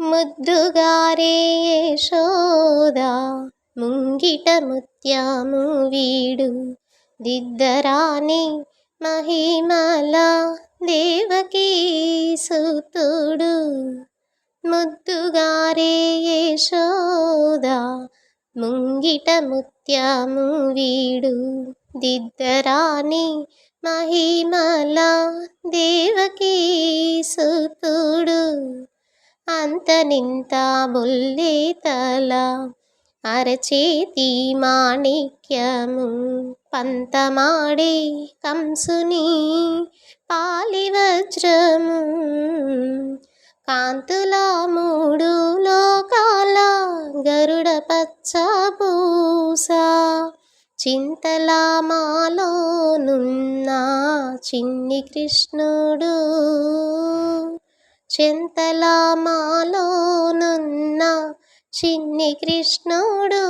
ముద్దుగారే యశోదా ముంగిట ముత్యాము వీడు. దిద్దరాని మహిమల దేవకీ సుతుడు ముద్దుగారే యశోదా ముంగిట ముత్యాము వీడు. దిద్దరాని మహిమల దేవకీ సుతుడు అంత నింత బుల్లే తల అరచేతి మాణిక్యము పంతమాడే కంసుని పాలివజ్రము కాంతుల మూడు లోకాల గరుడ పచ్చ పూస చింతల మాలోనున్న చిన్ని కృష్ణుడు. చింతల మాలోనున్న చిన్ని కృష్ణుడు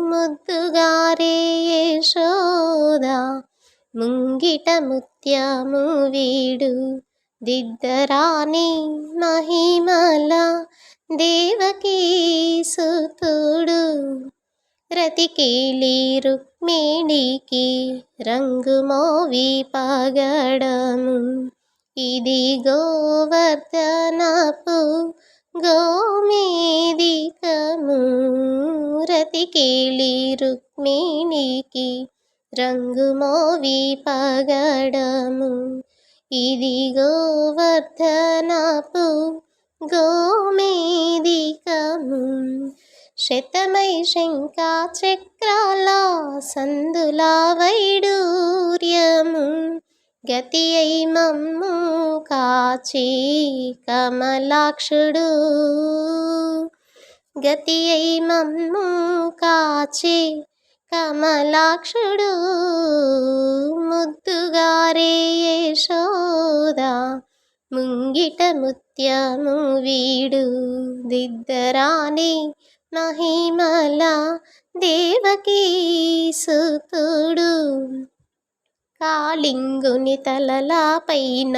ముద్దుగారే యశోదా. ముంగిట ముత్యము వీడు దిద్దరాని మహిమల దేవకీ సుతుడు. రతికేలి రుక్మిణికి రంగుమోవి పగడము ఇది గోవర్ధనపు గోమేదికము రతికేలి రుక్మిణికి రంగుమోవి పగడము. ఇది గోవర్ధనపు గోమేదికము శతమై శంకా చక్రాల సందులా వైడూర్యము గతి అయి మమ్ము కాచి కమలాక్షుడు. గతి అయి మమ్ము కాచి కమలాక్షుడు. ముద్దుగారే యశోదా ముంగిట ముత్యము వీడు. దిద్దరాని మహిమల దేవకీ సుతుడు. కాళింగుని తలలా పైన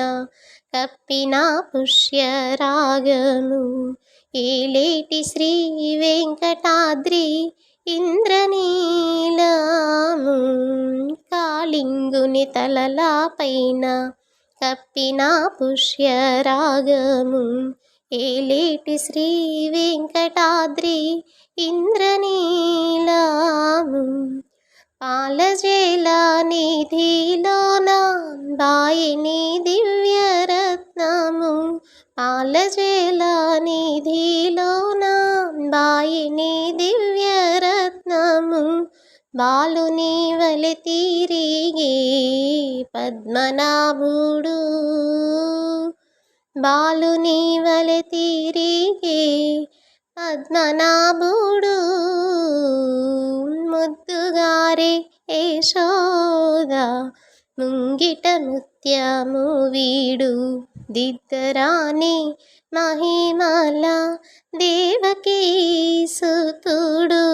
కప్పిన పుష్యరాగము ఏలేటి శ్రీ వెంకటాద్రి ఇంద్రనీలము కాళింగుని తలలా పైన కప్పిన పుష్యరాగము ఏలేటి శ్రీ వెంకటాద్రి ఇంద్రనీలము పాలజేల నిధిలోన బాయిని దివ్యరత్నము పాలజేల నిధిలోన బాయిని దివ్యరత్నము బాలుని వలి తిరిగి పద్మనాభుడు. బాలుని వలి తిరిగి పద్మనాభుడు. ముద్దుగారే యశోదా ముంగిట ముత్యము వీడు దిద్దరాని మహిమల దేవకీ సుతుడు.